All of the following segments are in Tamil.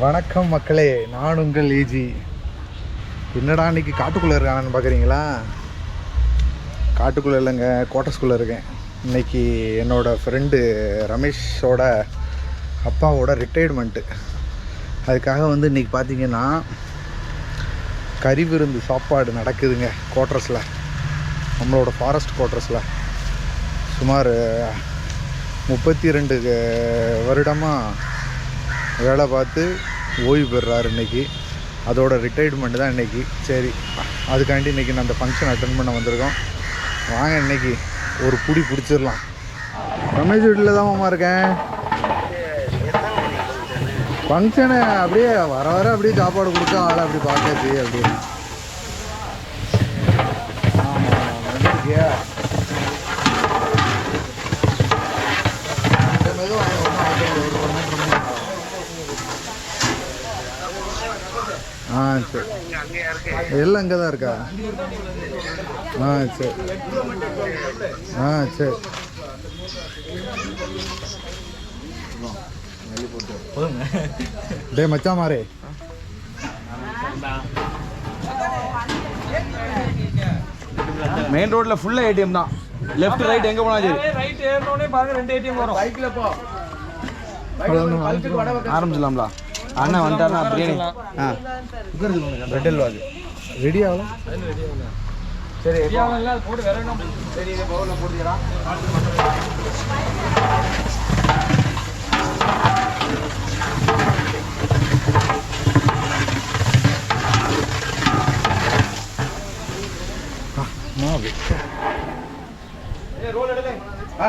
வணக்கம் மக்களே நான் உங்கள் ஏஜி என்னடா இன்னைக்கு காட்டுக்குள்ளே இருக்கானு பார்க்குறீங்களா காட்டுக்குள்ளே இல்லைங்க கோட்டஸ்குள்ளே இருக்கேன். இன்னைக்கு என்னோடய ஃப்ரெண்டு ரமேஷோட அப்பாவோட ரிட்டையர்மெண்ட்டு அதுக்காக வந்து இன்னைக்கு பார்த்தீங்கன்னா கறி விருந்து சாப்பாடு நடக்குதுங்க குவார்ட்டர்ஸில் நம்மளோட ஃபாரஸ்ட் குவார்ட்டர்ஸில் சுமார் முப்பத்தி ரெண்டு வருடமாக வேலை பார்த்து ஓய்வு பெறுறாரு இன்னைக்கு. அதோட ரிட்டையர்மெண்ட் தான் இன்னைக்கு. சரி அதுக்காண்டி இன்னைக்கு நான் அந்த ஃபங்க்ஷன் அட்டன் பண்ண வந்திருக்கோம். வாங்க இன்னைக்கு ஒரு புடி பிடிச்சிடலாம். ரமேஷ் வீட்டில் தான் மாமா இருக்கேன். ஃபங்க்ஷனு அப்படியே வர வர அப்படியே சாப்பாடு கொடுத்தா ஆளை அப்படி பார்க்காச்சு அப்படியே. ஆமாம் ஆமாம் வந்துருக்கியா மெதுவாக வாங்க, ஒண்ணும் ஆகாது, ஒரு ஒரு மீட்டர் மூணு ஆகும். ஆ சரி. எல்லாம் இங்கே தான் இருக்கா? ஆ சரி. ஆ சரி. டே மச்சான் மாறே. மெயின் ரோட்ல ஃபுல்லா ஏடிஎம் தான். லெஃப்ட் ரைட் எங்க போனாலும் சரி. ரைட் ஏறினோடனே பாருங்க ரெண்டு ஏடிஎம் வரும். பைக்ல போ ஆரம்பிச்சிடலாம்ல. அண்ணன் வந்துட்டாருன்னா பிரியாணி. ஆ. ரெட் அல்வா அது ரெடி ஆகலாம் சரி போட்டு வேற என்ன சரி இதை பவுல்ல போட்டுக்கிறா மாவு ரோல் எடுங்க. ஆ.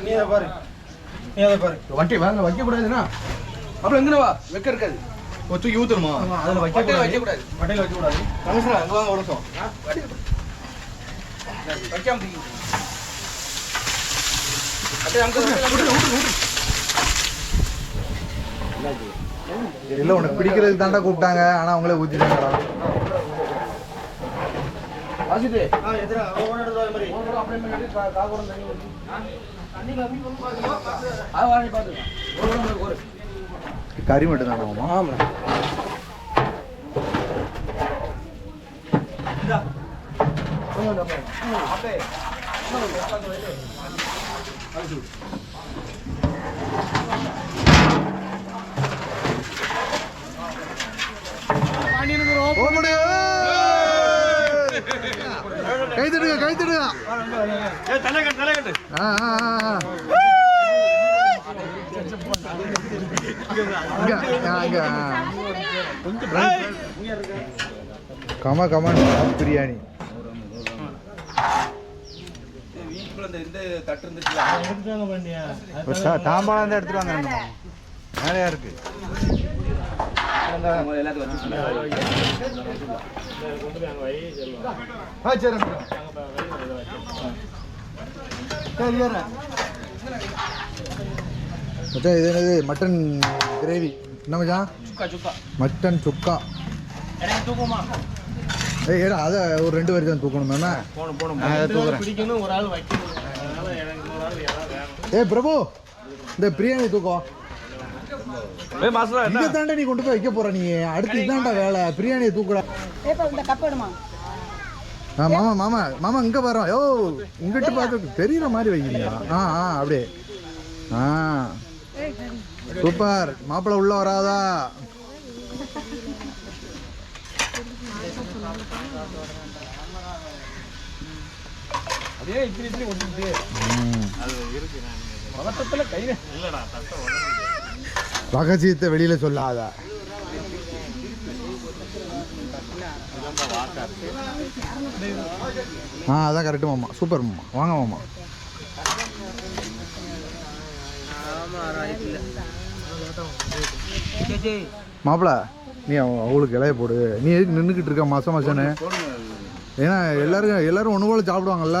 நீ அதை பாரு நீ அதை பாரு வண்டி வாங்க வைக்க கூடாதுன்னா அப்புறம் எங்கன வா வைக்க இருக்காது ஒரு தூக்கி ஊத்துருமா அதுல வைக்க கூடாது வைக்க கூடாது வட்டையில வைக்க கூடாது கமிஷனர் அங்க வாங்க ஒரு வைக்காம தூக்கி அப்படியே அங்க விட்டு உனக்கு பிடிக்கிறதுக்கு தாண்டா கூப்பிட்டாங்க. ஆனா அவங்களே ஊற்றிட்டாங்கடா வாசிட்டு ஆ எதிரா ஓன எடுத்து வர மாதிரி. அப்படியே பண்ணி காகோரம் தண்ணி ஊத்தி தண்ணி கம்மி பண்ணி பாருங்க ஆ வாங்கி பாத்துங்க ஒரு ஒரு ஒரு. கறி மட்டும் தானே மாமா ஆமா. போக முடியும் கை தட்டுங்க கை தட்டுங்க ஆ, ஆ, ஆ, ஆ. இங்க, ஆ, இங்க, ஆ. கம கமன் பிரியாணி. தாம்பாளம் எடுத்துட்டு வாங்க வேலையா இருக்கு எல்லாத்தையும் ஆ சரி சரி ஏறேன் மச்சான் இது என்னது? Mutton gravy. என்ன மச்சான்? மட்டன் சுக்கா. ஏய் ஏடா அதை ஒரு ரெண்டு பேருக்கு தான் தூக்கணும் மேமே போணும் போணும். நான் அதை தூக்குறேன். பிடிக்கணும் ஒரு ஆள் வைக்கணும். அதனால எனக்கு இன்னொரு ஆள் யாராவது வேணும் ஏய் பிரபு இந்த பிரியாணி தூக்கம் ஏய் மாஸ்டர் இங்க தாண்டா நீ கொண்டு போய் வைக்க போற நீ. அடுத்து இதான்டா வேலை. பிரியாணியை தூக்குடா. ஏப்பா இந்த கப் எடுமா ஆ மாமா மாமா மாமா இங்க வரோம் யோ இங்கிட்டு பார்க்க தெரியுற மாதிரி வைக்கிறீங்க. ஆ ஆ அப்படியே. ஆ. சூப்பர். மாப்பிள்ளை உள்ள வராதா? அதே இப்படி இப்படி ஒட்டிட்டு ம். பதட்டத்துல கை இல்லடா ரகசியத்தை வெளியில சொல்லாத. ஆ அதான் கரெக்டு மாமா. சூப்பர் மாமா. வாங்க மாமா. மாப்பிள நீ அவ- அவளுக்கு இலைய போடு. நீ எதுக்கு நின்றுக்கிட்டு இருக்க மாசம் மாசம்னு? ஏன்னா எல்லாரும் எல்லாரும் ஒன்று போல சாப்பிடுவாங்கல்ல.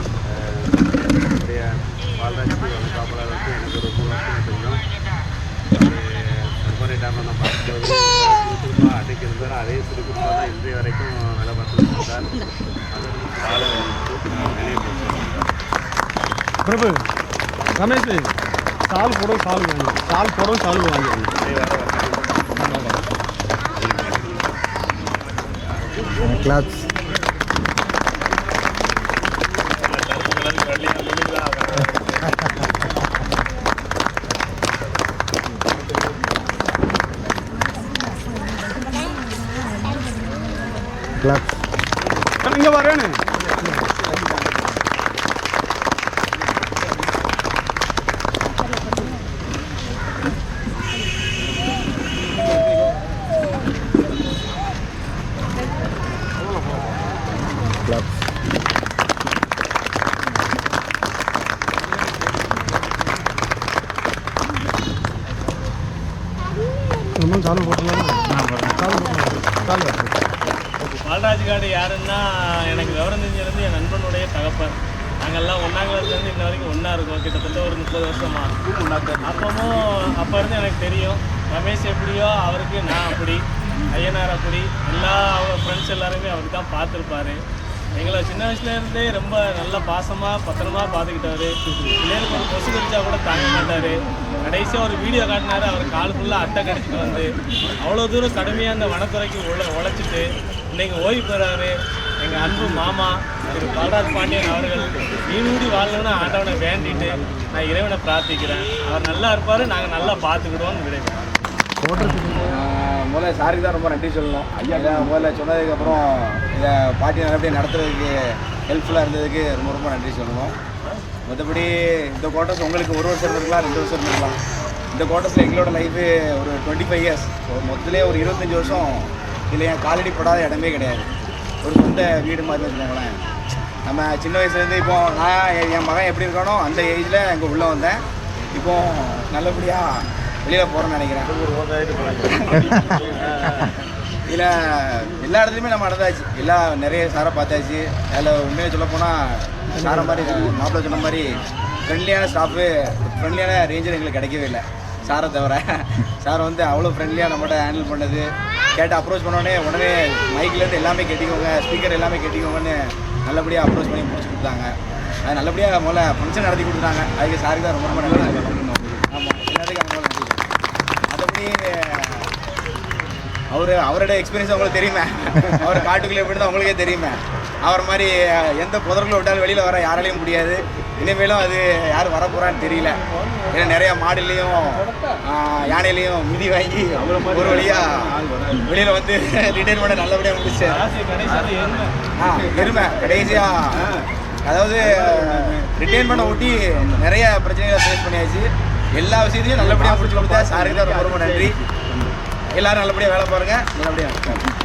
நம்முடைய பால்ராஜ் வந்து காப்பலார் வந்து எனக்கு ஒரு மூணு வருஷம் தெரியும் செப்பரேட் டேமில் நான் பார்க்கும்போது சுறுசுறுப்பாக அன்றைக்கு இருந்தார் அதே சுறுசுறுப்பாக தான் இன்றைய வரைக்கும் வேலை பார்த்துட்டு இருந்தார் வெளியே பிரபு ரமேஷ் சால் போடும் சால் வாங்கி. சால் போடும் சால் வாங்கி கிளாப்ஸ் கிளாப்ஸ் இங்கே வரேன்னு கிளாப்ஸ் நம்ம சால் போட்டுலாம் சால் சால் பால்ராஜ் காடு யாருன்னா எனக்கு விவரம் தெரிஞ்சிருந்து என் நண்பனுடைய தகப்பன். நாங்கள்லாம் ஒன்றாம் கிளாஸ்லேருந்து இன்ன வரைக்கும் ஒன்றா இருக்கோம். கிட்டத்தட்ட ஒரு முப்பது வருஷமாக அப்பவும் அப்போ இருந்து எனக்கு தெரியும் ரமேஷ் எப்படியோ அவருக்கு நான் அப்படி ஐயனார் அப்படி எல்லா அவங்க ஃப்ரெண்ட்ஸ் எல்லாருமே அவருக்கு தான் பார்த்துருப்பாரு. எங்களை சின்ன வயசுலேருந்தே ரொம்ப நல்ல பாசமாக பத்திரமா பார்த்துக்கிட்டாரு பிள்ளைகளுக்கு ஒரு கொசு கடிச்சா கூட தாங்க மாட்டார். கடைசியாக ஒரு வீடியோ காட்டினார் அவர் கால் ஃபுல்லாக அட்டை கடிச்சிட்டு வந்து அவ்வளோ தூரம் கடுமையாக அந்த வனத்துறைக்கு உழ உழைச்சிட்டு இன்றைக்கி ஓய்வு பெறாரு. எங்கள் அன்பு மாமா திரு பல்ராஜ் பாண்டியன் அவர்கள் நீடூடி வாழணும்னு ஆண்டவனை வேண்டிட்டு நான் இறைவனை பிரார்த்திக்கிறேன். அவர் நல்லா இருப்பார் நாங்கள் நல்லா பார்த்துக்கிடுவோம்னு விடைபெறேன் முதல்ல சாருக்கு தான் ரொம்ப நன்றி சொல்லணும். ஐயா முதல்ல சொன்னதுக்கப்புறம் இதை பாட்டி நல்லபடியாக நடத்துறதுக்கு ஹெல்ப்ஃபுல்லாக இருந்ததுக்கு ரொம்ப ரொம்ப நன்றி சொல்லணும். மற்றபடி இந்த குவார்ட்டர்ஸ் உங்களுக்கு ஒரு வருஷம் இருக்கலாம் ரெண்டு வருஷம் இருக்கலாம் இந்த குவார்ட்டர்ஸில் எங்களோட லைஃபு ஒரு டுவெண்ட்டி ஃபைவ் இயர்ஸ் மொத்தத்திலே ஒரு இருபத்தஞ்சி வருஷம் இதில் என் காலடி படாத இடமே கிடையாது. ஒரு சொந்த வீடு மாதிரி வச்சுக்கோங்களேன். நம்ம சின்ன வயசுலேருந்து இப்போ நான் என் மகன் எப்படி இருக்கானோ அந்த ஏஜில் எங்கள் உள்ளே வந்தேன். இப்போ நல்லபடியாக வெளியில் போகிறேன்னு நினைக்கிறேன். இதில் எல்லா இடத்துலையுமே நம்ம நடந்தாச்சு. எல்லா நிறைய சாரை பார்த்தாச்சு. அதில் உண்மையை சொல்லப்போனால் சாரை மாதிரி மாப்பிள்ளை சொன்ன மாதிரி ஃப்ரெண்ட்லியான ஸ்டாஃபு ஃப்ரெண்ட்லியான ரேஞ்சர் எங்களுக்கு கிடைக்கவே இல்லை. சாரை தவிர சார் வந்து அவ்வளோ ஃப்ரெண்ட்லியாக நம்மகிட்ட ஹேண்டில் பண்ணது. கேட்டு அப்ரோச் பண்ணோடனே உடனே மைக்லேருந்து எல்லாமே கேட்டிக்கோங்க ஸ்பீக்கர் எல்லாமே கேட்டிக்கோங்கன்னு நல்லபடியாக அப்ரோச் பண்ணி முடிச்சு கொடுத்தாங்க. அது நல்லபடியாக முதல்ல ஃபங்க்ஷன் நடத்தி கொடுத்தாங்க. அதுக்கு சாருக்கு தான் ரொம்ப ரொம்ப ஆமாம் எல்லாத்துக்கும் அவங்க நன்றி. மற்றபடி அவர் அவரோட எக்ஸ்பீரியன்ஸ் உங்களுக்கு தெரியுமே. அவர் காட்டுக்குள்ளே எப்படி தான் உங்களுக்கே தெரியுமே. அவர் மாதிரி எந்த புதர்களை விட்டாலும் வெளியில் வர யாராலையும் முடியாது. இனிமேலும் அது யார் வரப்போகிறான்னு தெரியல. ஏன்னா நிறையா மாடுலேயும் யானையிலையும் மிதி வாங்கி ஒரு வழியாக வெளியில் வந்து ரிட்டைர்மெண்ட்டை நல்லபடியாக முடிச்சு கடைசியாக என்ன ஆ எருமை கடைசியாக அதாவது ரிட்டைர்மெண்ட்டை ஒட்டி நிறைய பிரச்சனைகளை ஃபேஸ் பண்ணியாச்சு. எல்லா விஷயத்தையும் நல்லபடியாக முடிச்சு கொடுத்தா சாருக்கு தான் ரொம்ப ரொம்ப நன்றி. எல்லாரும் நல்லபடியாக வேலை பாருங்க. நல்லபடியாக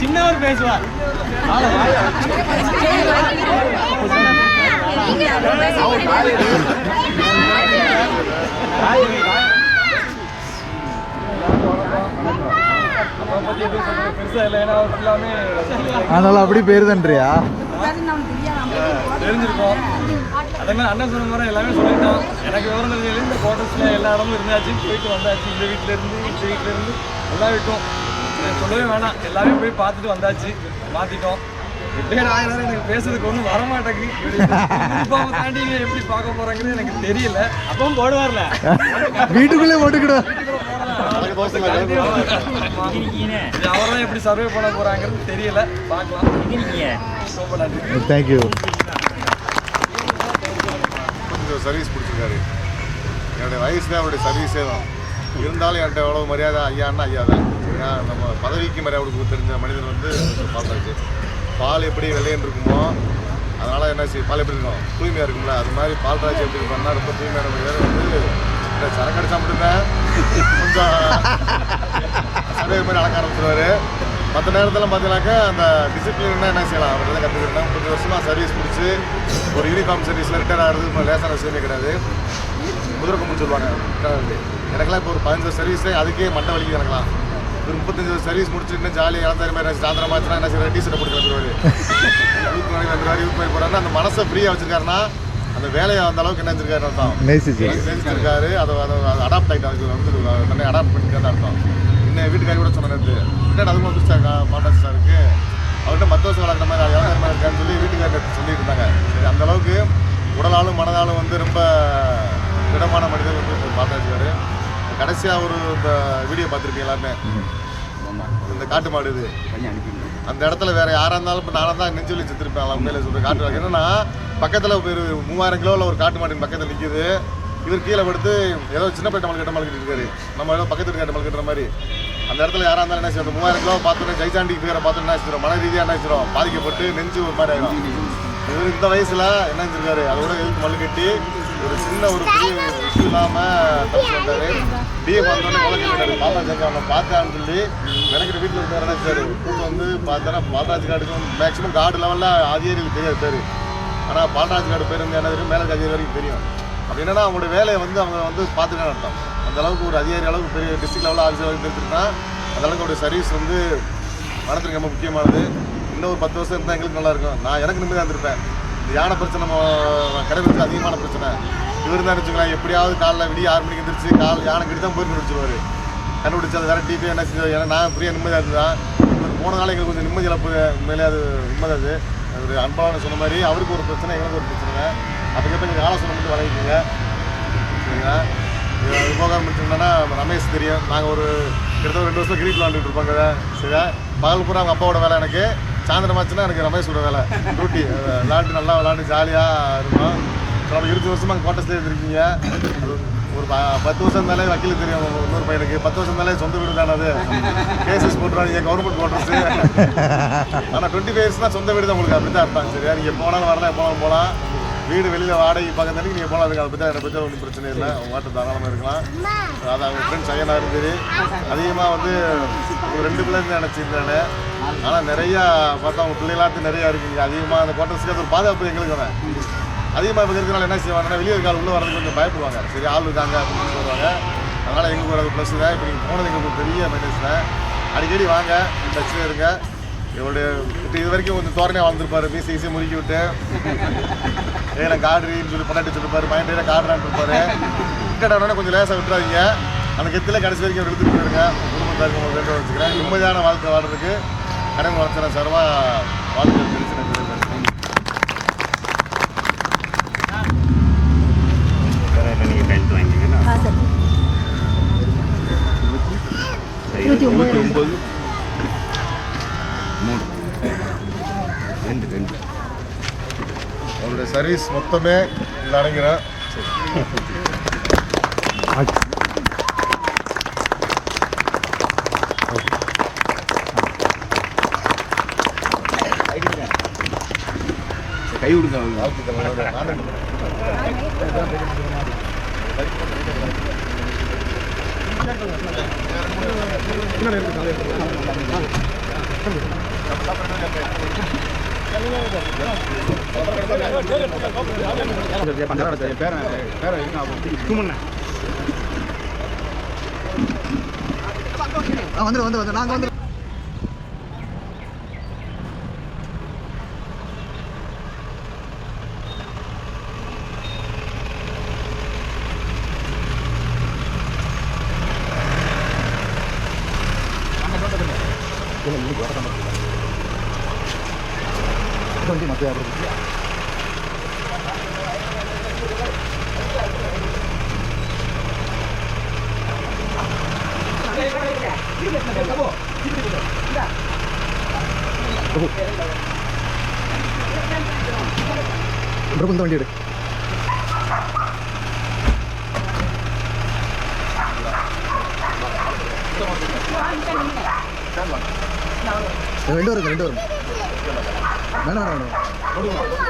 சின்னவர் பேசுவார் அதனால அப்படி பேருதன்றியா? தெரிஞ்சிருக்கோம். அதே மாதிரி அண்ணன் சொன்ன மாதிரி எல்லாமே சொல்லிட்டோம் எனக்கு விவரம் தெரிஞ்சது இந்த குவார்டர்ஸில் எல்லா இடமும் இருந்தாச்சு. போயிட்டு வந்தாச்சு. இந்த வீட்டில் இருந்து இந்த வீட்டில் இருந்து. எல்லா வீட்டும். சொல்லவே வேணாம். எல்லாமே போய் பார்த்துட்டு வந்தாச்சு. மாற்றிட்டோம் ரிட்டையர்ட் ஆகிறாரு எனக்கு பேசுறதுக்கு ஒன்றும் வர மாட்டேங்குது. இப்போ அவங்க தாண்டி எப்படி பார்க்க போகிறாங்கன்னு எனக்கு தெரியல. அப்பவும் போடுவார்ல. வீட்டுக்குள்ளே போட்டுக்கிடும் அவரெல்லாம் எப்படி சர்வே பண்ண போகிறாங்கிறது தெரியல. பார்க்கலாம். தேங்க்யூ கொஞ்சம் சர்வீஸ் பிடிச்சிருக்காரு என்னுடைய வயசுல அவருடைய சர்வீஸே தான். இருந்தாலும் என்கிட்ட எவ்வளோ மரியாதை ஐயான்னா ஐயா தான். ஏன்னா நம்ம பதவிக்கு மரியாதை தெரிஞ்ச மனிதன் வந்து பார்த்தாச்சு பால் எப்படி வெள்ளையன் இருக்குமோ அதனால் என்ன செய்ய பால் எப்படி இருக்கும் தூய்மையாக இருக்கும்ல. அது மாதிரி பால் ராஜ் எப்படி பண்ணால் ரொம்ப தூய்மையான மனிதர் வந்து இந்த சரக்கு அடிச்சா மட்டும்தான் கொஞ்சம் அதே மாதிரி அழக்க ஆரம்பிச்சிருவாரு. மற்ற நேரத்தில் பார்த்தீங்கன்னாக்கா அந்த டிசிப்ளின்னா என்ன செய்யலாம்? அவர் தான் கற்றுக்கிட்டேன் கொஞ்சம் வருஷமாக சர்வீஸ் முடிச்சு ஒரு யூனிஃபார்ம் சர்வீஸில் ரிட்டையர் ஆகிறது இப்போ லேசான விஷயமே கிடையாது. குதிரை கொம்புன்னு சொல்லுவாங்க எனக்கெல்லாம் இப்போ ஒரு பதினஞ்சு சர்வீஸே அதுக்கே மண்டை வலிக்கு எனக்குலாம் ஒரு முப்பத்தஞ்சு வருஷம் சர்வீஸ் முடிச்சுட்டு ஜாலியாக இழந்தாரி மாதிரி சாயந்தரம் ஆச்சுன்னா என்ன செய்யறாரு டி ஷர்ட் போட்டு கிளம்பிடுவாரு யூத் மாதிரி வந்துருவாரு யூத் மாதிரி போறாருன்னா அந்த மனசை ஃப்ரீயாக வச்சிருக்காருன்னா அந்த வேலையை அந்த அளவுக்கு என்ன செஞ்சிருக்காரு அர்த்தம். நேசிச்சு. செஞ்சிருக்காரு அதை அதை அடாப்ட் ஆகிட்டு அதுக்கு வந்து தன்னை அடாப்ட் பண்ணிட்டு அர்த்தம். இன்னும் வீட்டுக்காரி கூட சொன்ன நேற்று என்னடா அதுவும் பிடிச்சாங்க மாட்டாச்சு சாருக்கு அவர்கிட்ட மற்ற வளர்க்குற மாதிரி இளநர் மாதிரி இருக்கான்னு சொல்லி வீட்டுக்காரர் சொல்லிட்டு இருந்தாங்க சரி அந்த அளவுக்கு உடலாலும் மனதாலும் வந்து ரொம்ப திடமான மனிதர் வந்து மாட்டாச்சுவாரு கடைசியாக ஒரு இந்த வீடியோ பார்த்துருக்கீங்க எல்லாருமே? இந்த காட்டு மாடு இது. அந்த இடத்துல வேற யாரா இருந்தாலும் இப்போ நானும் தான் நெஞ்சொலி செத்துருப்பேன் மேலே சொல்ற காட்டு மாடு என்னன்னா பக்கத்தில் ஒரு மூவாயிரம் கிலோவில் ஒரு காட்டு மாடு பக்கத்தில் நிற்கிது இவர் கீழே படுத்து ஏதோ சின்ன பையன் மலை கட்ட மலை இருக்காரு. நம்ம ஏதோ பக்கத்து கட்ட மலை கட்டுற மாதிரி. அந்த இடத்துல யாரா இருந்தாலும் என்ன செய்யும் மூவாயிரம் கிலோ பார்த்தோன்னே ஜெய்சாண்டி பேரை பார்த்தோன்னே என்ன செய்யும் மன ரீதியாக என்ன செய்யும் பாதிக்கப்பட்டு நெஞ்சு ஒரு மாதிரி ஆகிடும் இவர் இந்த வயசுல என்ன செஞ்சிருக்காரு? அதோட எதுக்கு மல்லு கட்டி ஒரு சின்ன ஒரு பெரிய இஷ்யூ இல்லாமல் தப்பிச்சு வந்தாரு டிஎம் வந்தோடனே குழந்தை பாலா அவனை பார்த்தான்னு சொல்லி நினைக்கிற வீட்டில் இருந்த நினைச்சாரு கூட்டு வந்து பார்த்தோன்னா பால்ராஜ் கார்டுக்கும் மேக்ஸிமம் கார்டு லெவலில் ஆதியருக்கு தெரியாது பேர் ஆனால் பால்ராஜ் கார்டு பேர் வந்து என்ன தெரியும் மேலே அதிகாரி வரைக்கும் தெரியும். அப்படி என்னன்னா அவங்களோட வேலையை வந்து அவங்க வந்து பார்த்துட்டு அர்த்தம் அந்த அளவுக்கு ஒரு அதிகாரி அளவுக்கு பெரிய டிஸ்ட்ரிக்ட் லெவலில் ஆஃபீஸர் வரைக்கும் தெரிஞ்சிருந்தா அந்த அளவுக்கு அவருடைய சர்வீஸ் வந்து மனத்துக்கு ரொம்ப முக்கியமானது. இன்னும் ஒரு பத்து வருஷம் இருந்தால் எங்களுக்கு நல்லாயிருக்கும் நான் எனக்கு நிம்மதியாக இருந்திருப்பேன். யானை பிரச்சனை நம்ம கடைபிடிச்சு அதிகமான பிரச்சனை. இவர் தான் வச்சுக்கலாம் எப்படியாவது காலைல விடிய ஆறு மணிக்கு எந்திரிச்சு கால் யானை கிட்ட தான் போயிட்டு வச்சுருவாரு கண்டுபிடிச்சு அதை வேறு டிபி என்ன செஞ்சு ஏன்னா நான் ஃப்ரீயாக நிம்மதியாக இருந்தேன் இவர் போன நாள் எங்களுக்கு கொஞ்சம் நிம்மதி இழப்பு உண்மையிலே அது உண்மை அது. ஒரு அன்பான சொன்ன மாதிரி அவருக்கு ஒரு பிரச்சனை எங்களுக்கு ஒரு பிரச்சனை. அதுக்கப்புறம் எங்களுக்கு ஆலோசனை மட்டும் வழங்கிக்கோங்க சரிங்களா? இது அது போக ஆரம்பிச்சோம்னா ரமேஷ் தெரியும். நாங்கள் ஒரு கிட்டத்தட்ட ஒரு ரெண்டு வருஷம் கிரிக்கெட் விளாண்டுட்டு இருப்பாங்க சரியா? பகல் பூரா அவங்க அப்பாவோட வேலை எனக்கு. சாயந்தரமாச்சுன்னா எனக்கு ரமேஷோட வேலை. டியூட்டி விளாண்டு நல்லா விளாண்டு ஜாலியாக இருக்கும் நம்ம இருபது வருஷமா அங்கே கோட்டஸ்லேயே இருந்திருக்கீங்க. ஒரு ப- பத்து வருஷம் மேலே வக்கீல் தெரியும் இன்னொரு பையனுக்கு. பத்து வருஷம் மேலே சொந்த வீடு தானே அது? கேசஸ் போட்டுருவாங்க கவர்மெண்ட் குவார்டர்ஸ் ஆனால் டுவெண்ட்டி ஃபைவ் இயர்ஸ்னால் சொந்த வீடு தான் உங்களுக்கு அப்படி தான் இருப்பாங்க. சரியா? நீங்கள் போனாலும் வரலாம் போனாலும் போகலாம். வீடு வெளியில் வாடகை பக்கத்து நீங்கள் போகலாம். அதுக்கு அதை பற்றி அதை பற்றி ஒன்றும் பிரச்சனை இல்லை. உங்கள் வாட்டு தாராளமாக இருக்கலாம். அது அவங்க ஃப்ரெண்ட்ஸ் ஐயனாக இருந்தது அதிகமாக வந்து ஒரு ரெண்டு பிள்ளைங்க நினச்சிருந்தானே ஆனால் நிறையா பார்த்தா அவங்க பிள்ளைகளாத்து நிறையா இருக்குங்க அதிகமாக அந்த குவார்டர்ஸ்க்கு அது ஒரு பாதுகாப்பு எங்களுக்கு வேணும் அதிகமாக இப்போ இருக்கிறனால என்ன செய்வாங்கன்னா வெளியே இருக்கால் உள்ளே வரதுக்கு கொஞ்சம் பயப்படுவாங்க. சரி ஆள் இருக்காங்க அப்படின்னு சொல்லுவாங்க அதனால் எங்களுக்கு ஒரு ப்ளஸ் தான். இப்போ நீங்கள் போனது எங்களுக்கு ஒரு பெரிய மைனஸ் தான். அடிக்கடி வாங்க டச்சில் இருங்க. இவருடைய இது வரைக்கும் கொஞ்சம் தோரணையாக வாழ்ந்துருப்பாரு. பேசி ஈஸியாக முறுக்கி விட்டு. ஏன்னா காடுன்னு சொல்லி பொண்டாட்டி சொல்லிருப்பாரு மைண்ட் காடுறான்னு இருப்பாரு கிட்ட கொஞ்சம் லேசாக விட்டுறாதீங்க. அந்த கெத்தில் கடைசி வரைக்கும் அவர் எடுத்துட்டு போயிடுங்க. குடும்பத்தை வச்சுக்கிறேன். நிம்மதியான வாழ்க்கை வாழ்றதுக்கு கடமை வளர்த்துறேன் சர்வா வாழ்க்கை தெரிஞ்சு நீங்கள் கையெழுத்து வாங்கிங்கன்னா இருபத்தி ஒம்பது அவருடைய சர்வீஸ் மொத்தமே இதில் அடங்கிறேன் கை நான் வந்து வந்து வந்து நாங்கள் வந்து பிரபு இந்த வண்டி எடு ரெண்டு வரும் ரெண்டு வரும் வேணாம் வேணாம் வேணாம்